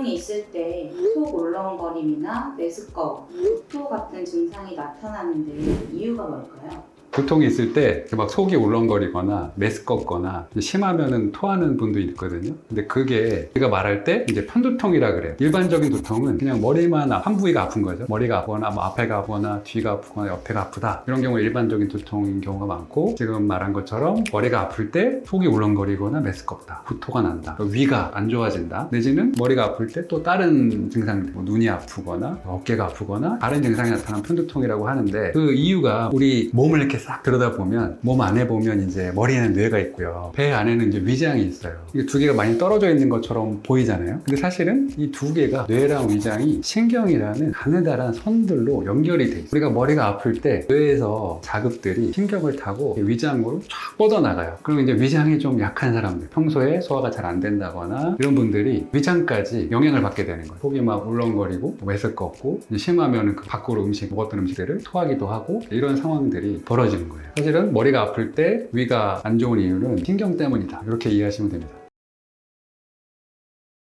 두통이 있을 때 속 울렁거림이나 메스꺼움, 구토 같은 증상이 나타나는데 이유가 뭘까요? 두통이 있을 때 막 속이 울렁거리거나 메스껍거나 심하면은 토하는 분도 있거든요. 근데 그게 우리가 말할 때 이제 편두통이라 그래요. 일반적인 두통은 그냥 머리만 아- 한 부위가 아픈 거죠. 머리가 아프거나 뭐 앞에가 아프거나 뒤가 아프거나 옆에가 아프다. 이런 경우 일반적인 두통인 경우가 많고 지금 말한 것처럼 머리가 아플 때 속이 울렁거리거나 메스껍다. 구토가 난다. 위가 안 좋아진다. 내지는 머리가 아플 때 또 다른 증상들, 뭐 눈이 아프거나 어깨가 아프거나 다른 증상이 나타나는 편두통이라고 하는데 그 이유가 우리 몸을 이렇게 싹 들여다보면 몸 안에 보면 이제 머리에는 뇌가 있고요. 배 안에는 이제 위장이 있어요. 이게 두 개가 많이 떨어져 있는 것처럼 보이잖아요. 근데 사실은 이 두 개가 뇌랑 위장이 신경이라는 가느다란 선들로 연결이 돼 있어요. 우리가 머리가 아플 때 뇌에서 자극들이 신경을 타고 위장으로 쫙 뻗어나가요. 그럼 이제 위장이 좀 약한 사람들, 평소에 소화가 잘 안 된다거나 이런 분들이 위장까지 영향을 받게 되는 거예요. 속이 막 울렁거리고 메스껍고 이제 심하면 그 밖으로 음식 먹었던 음식들을 토하기도 하고 이런 상황들이 벌 어지는 거예요. 사실은 머리가 아플 때 위가 안 좋은 이유는 신경 때문이다. 이렇게 이해하시면 됩니다.